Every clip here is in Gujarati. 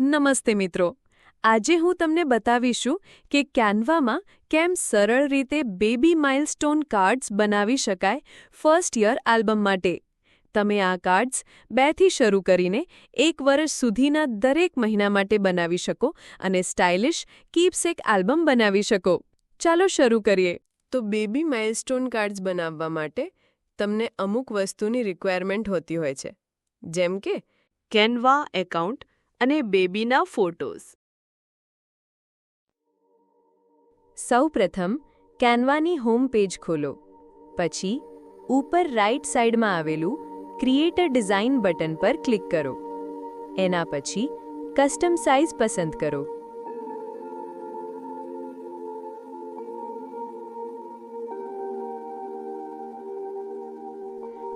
નમસ્તે મિત્રો. આજે હું તમને બતાવીશું કે કેનવામાં કેમ સરળ રીતે બેબી માઇલસ્ટોન કાર્ડ્સ બનાવી શકાય ફર્સ્ટ યર આલ્બમ માટે. તમે આ કાર્ડ્સ બેથી શરૂ કરીને એક વર્ષ સુધીના દરેક મહિના માટે બનાવી શકો અને સ્ટાઇલિશ, કીપસેક આલ્બમ બનાવી શકો. ચાલો શરૂ કરીએ. તો બેબી માઇલસ્ટોન કાર્ડ્સ બનાવવા માટે તમને અમુક વસ્તુની રિક્વાયરમેન્ટ હોતી હોય છે. જેમ કે કેનવા એકાઉન્ટ અને બેબીના ફોટોઝ. સૌપ્રથમ, કેનવાની હોમ પેજ ખોલો. પછી, ઉપર રાઇટ સાઇડમાં આવેલું ક્રિએટર ડિઝાઇન બટન પર ક્લિક કરો. એના પછી, કસ્ટમ સાઇઝ પસંદ કરો.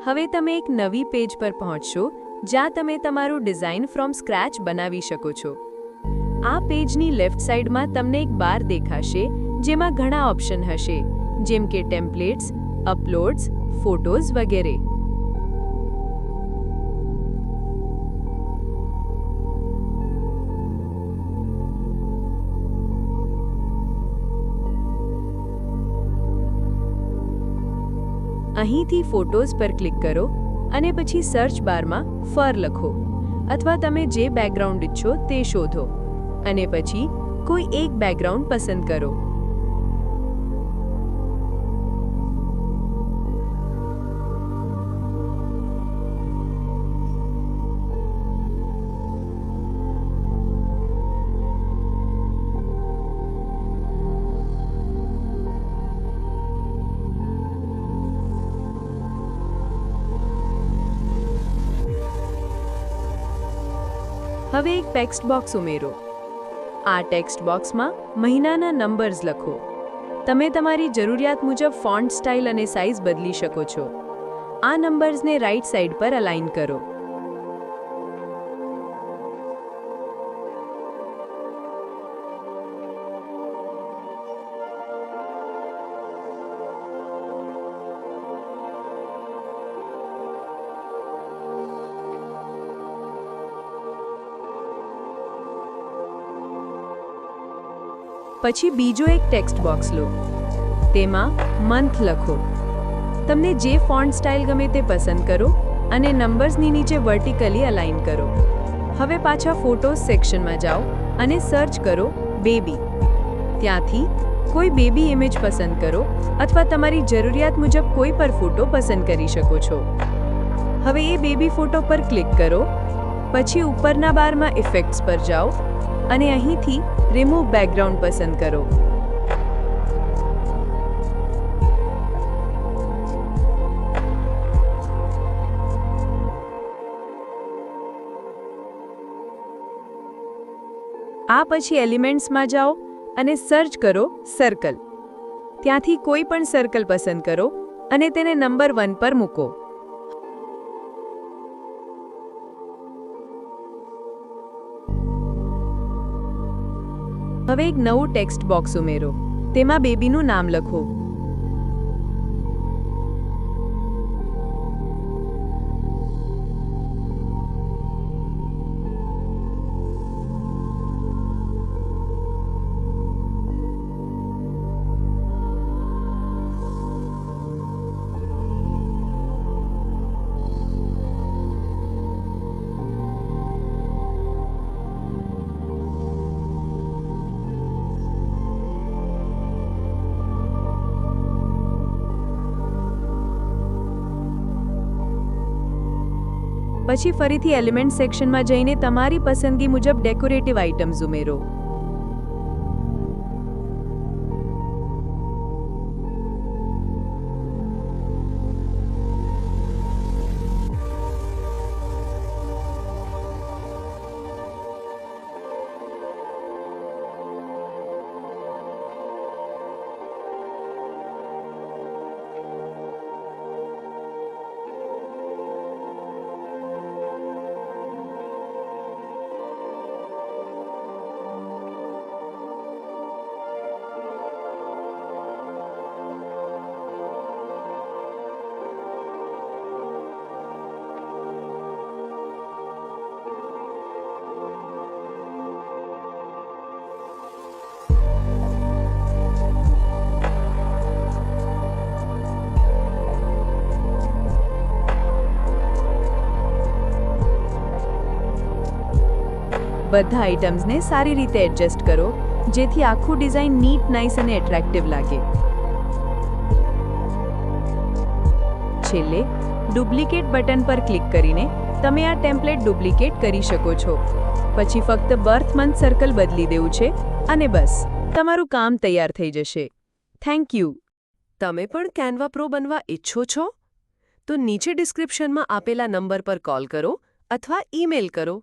હવે તમે એક નવી પેજ પર પહોંચશો જ્યાં તમે તમારું ડિઝાઇન ફ્રોમ સ્ક્રેચ બનાવી શકો છો. આ પેજની લેફ્ટ સાઇડમાં તમને એક બાર દેખાશે, જેમાં ઘણા ઓપ્શન હશે, જેમ કે ટેમ્પલેટ્સ, અપલોડ્સ, ફોટોઝ વગેરે. અહીંથી ફોટોઝ પર ક્લિક કરો. અને પછી સર્ચ બારમાં ફર લખો અથવા તમે જે બેકગ્રાઉન્ડ ઈચ્છો તે શોધો અને પછી કોઈ એક બેકગ્રાઉન્ડ પસંદ કરો. હવે એક ટેક્સ્ટ બોક્સ ઉમેરો. આ ટેક્સ્ટ બોક્સમાં મહિનાના નંબર્સ લખો. તમે તમારી જરૂરિયાત મુજબ ફોન્ટ સ્ટાઇલ અને સાઇઝ બદલી શકો છો. આ નંબર્સને રાઇટ સાઇડ પર અલાઇન કરો. પછી બીજો એક ટેક્સ્ટ બોક્સ લો. તેમાં મંથ લખો. તમને જે ફોન્ટ સ્ટાઇલ ગમે તે પસંદ કરો અને નંબર્સની નીચે વર્ટિકલી અલાઇન કરો. હવે પાછા ફોટોઝ સેક્શનમાં જાઓ અને સર્ચ કરો બેબી ત્યાંથી કોઈ બેબી ઇમેજ પસંદ કરો અથવા તમારી જરૂરિયાત મુજબ કોઈ પર ફોટો પસંદ કરી શકો છો. હવે એ બેબી ફોટો પર ક્લિક કરો. પછી ઉપરના બારમાં ઇફેક્ટ્સ પર જાઓ અને અહીંથી રિમૂવ બેકગ્રાઉન્ડ પસંદ કરો. આ પછી એલિમેન્ટ્સમાં જાઓ અને સર્ચ કરો સર્કલ. ત્યાંથી કોઈ પણ સર્કલ પસંદ કરો અને તેને નંબર વન પર મૂકો. હવે એક નવું ટેક્સ્ટ બોક્સ ઉમેરો. તેમાં બેબીનું નામ લખો. પછી ફરીથી એલિમેન્ટ સેક્શનમાં જઈને તમારી પસંદગી મુજબ ડેકોરેટિવ આઇટમ્સ ઉમેરો. બધા આઇટમ્સને સારી રીતે એડજસ્ટ કરો, જેથી આખું ડિઝાઇન નીટ, નાઇસ અને એટ્રેક્ટિવ લાગે. છેલ્લે, ડુપ્લિકેટ બટન પર ક્લિક કરીને તમે આ ટેમ્પલેટ ડુપ્લિકેટ કરી શકો છો. પછી ફક્ત બર્થ મંથ સર્કલ બદલી દેવું છે અને બસ, તમારું કામ તૈયાર થઈ જશે. Thank you. તમે પણ કેનવા પ્રો બનવા ઈચ્છો છો? તો નીચે ડિસ્ક્રિપ્શનમાં આપેલા નંબર પર કોલ કરો અથવા ઈમેલ કરો.